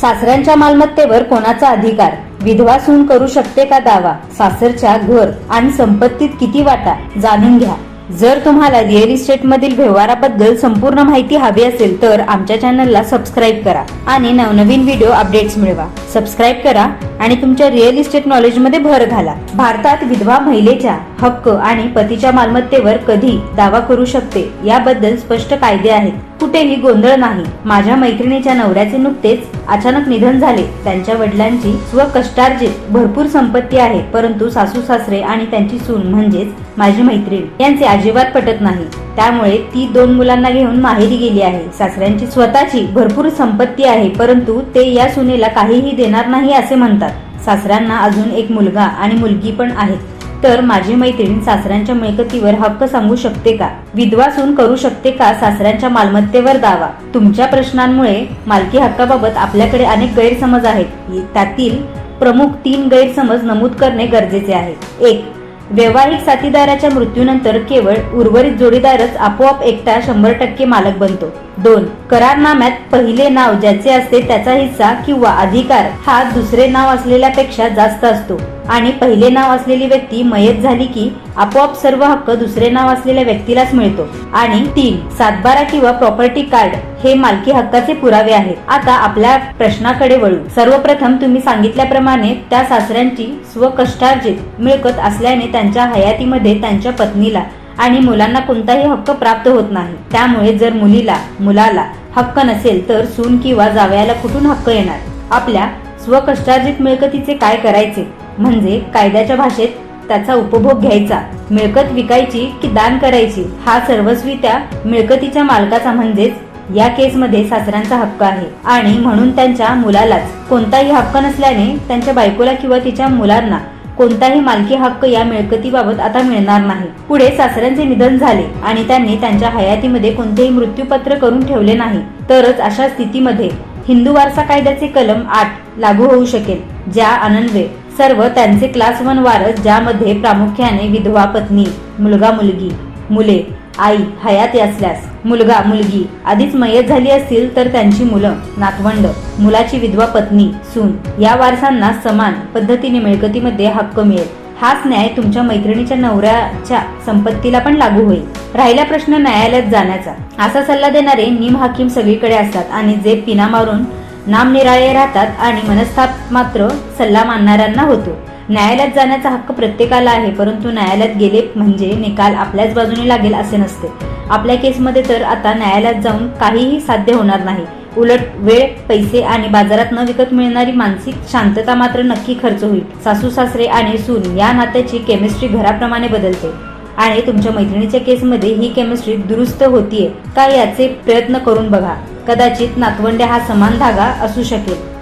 सासऱ्यांच्या मालमत्तेवर कोणाचा अधिकार? विधवा सून करू शकते का दावा? सासरच्या घर आणि संपत्तीत किती वाटा? जाणून घ्या. जर तुम्हाला रिअल इस्टेट मधील व्यवहाराबद्दल संपूर्ण माहिती हवी असेल तर आमच्या चॅनलला सबस्क्राईब करा आणि नवनवीन व्हिडिओ अपडेट्स मिळवा. सबस्क्राईब करा आणि तुमच्या रिअल इस्टेट नॉलेजमध्ये भर घाला. भारतात विधवा महिलेच्या हक्क आणि पतीच्या मालमत्तेवर कधी दावा करू शकते याबद्दल स्पष्ट कायदे आहेत. कुठेही गोंधळ नाही. माझ्या मैत्रिणीच्या नवऱ्याचे नुकतेच अचानक निधन झाले. त्यांच्या वडिलांची स्वकष्टार्जित भरपूर संपत्ती आहे परंतु सासू सासरे आणि त्यांची सून म्हणजेच माझी मैत्रीण यांचे अजिबात पटत नाही. त्यामुळे ती दोन मुलांना घेऊन माहेरी गेली आहे. सासऱ्यांची स्वतःची भरपूर संपत्ती आहे परंतु ते या सुनेला काहीही देणार नाही असे म्हणतात. सासऱ्यांना अजून एक मुलगा आणि मुलगी पण आहेत. तर माझी मैत्रीण सासऱ्यांच्या मिळकतीवर हक्क सांगू शकते का? विधवासून करू शकते का सासऱ्यांच्या मालमत्तेवर दावा? तुमच्या प्रश्नांमुळे मालकी हक्काबाबत आपल्याकडे अनेक गैरसमज आहेत. त्यातील प्रमुख तीन गैरसमज नमूद करणे गरजेचे आहे. एक वैवाहिक साथीदाराच्या मृत्यूनंतर केवळ उर्वरित जोडीदारच आपोआप एकटा शंभर टक्के मालक बनतो. दोन करारनाम्यात पहिले नाव ज्याचे असते त्याचा हिस्सा किंवा अधिकार हा दुसरे नाव असलेल्यापेक्षा जास्त असतो. आणि पहिले नाव असलेली व्यक्ती मयत झाली की आपोआप सर्व हक्क दुसरे नाव असलेल्या व्यक्तीलाच मिळतो. आणि तीन सातबारा किंवा प्रॉपर्टी कार्ड हे मालकी हक्काचे पुरावे आहेत. आता आपल्या प्रश्नाकडे वळू. सर्वप्रथम तुम्ही सांगितल्याप्रमाणे त्या सासऱ्यांची स्वकष्टार्जित मिळकत असल्याने त्यांच्या हयातीमध्ये त्यांच्या पत्नीला आणि मुलांना कोणताही हक्क प्राप्त होत नाही. त्यामुळे जर मुलीला मुलाला हक्क नसेल तर सून किंवा जावयाला कुठून हक्क येणार? आपल्या स्वकष्टार्जित मिळकतीचे काय करायचे? म्हणजे कायद्याच्या भाषेत त्याचा उपभोग घ्यायचा. मिळकत विकायची की दान करायची? हा सर्वस्वी त्या मिळकतीच्या मालकाचा म्हणजेच या केसमध्ये सासऱ्यांचा हक्क आहे. आणि म्हणून त्यांच्या मुलालाच कोणताही हक्क नसल्याने त्यांच्या बायकोला किंवा तिच्या मुलांना कोणताही मालकी हक्क या मिळकतीबाबत आता मिळणार नाही. पुढे सासऱ्यांचे निधन झाले आणि त्यांनी त्यांच्या हयातीमध्ये कोणतेही मृत्यूपत्र करून ठेवले नाही. तरच अशा स्थितीमध्ये हिंदू वारसा कायद्याचे कलम आठ लागू होऊ शकेल ज्या आनंदवे सर्व त्यांचे क्लास वन वारस ज्यामध्ये प्रामुख्याने विधवा पत्नी मुलगा मुलगी मुले आई हयाती असल्यास मुलगा मुलगी. आधीच मयत झाली असतील तर त्यांची मुलं. नातवंड. मुलाची विधवा पत्नी सून. या वारसांना समान पद्धतीने मिळकतीमध्ये हक्क मिळेल. हाच न्याय तुमच्या मैत्रिणीच्या नवऱ्याच्या संपत्तीला पण लागू होईल. राहिला प्रश्न न्यायालयात जाण्याचा. असा सल्ला देणारे निम हाकीम सगळीकडे असतात आणि जे पिना मारून नामनिराळे राहतात आणि मनस्ताप मात्र सल्ला मानणाऱ्यांना होतो. न्यायालयात जाण्याचा हक्क प्रत्येकाला आहे परंतु न्यायालयात गेले म्हणजे निकाल आपल्याच बाजूने लागेल असे नसते. आपल्या केसमध्ये तर आता न्यायालयात जाऊन काहीही साध्य होणार नाही. उलट वेळ पैसे आणि बाजारात न विकत मिळणारी मानसिक शांतता मात्र नक्की खर्च होईल. सासू सासरे आणि सून या नात्याची केमिस्ट्री घराप्रमाणे बदलते. आणि तुमच्या मैत्रिणीच्या केसमध्ये ही केमिस्ट्री दुरुस्त होतीये का याचे प्रयत्न करून बघा. कदाचित नातवंडे हा समान धागा असू शकेल.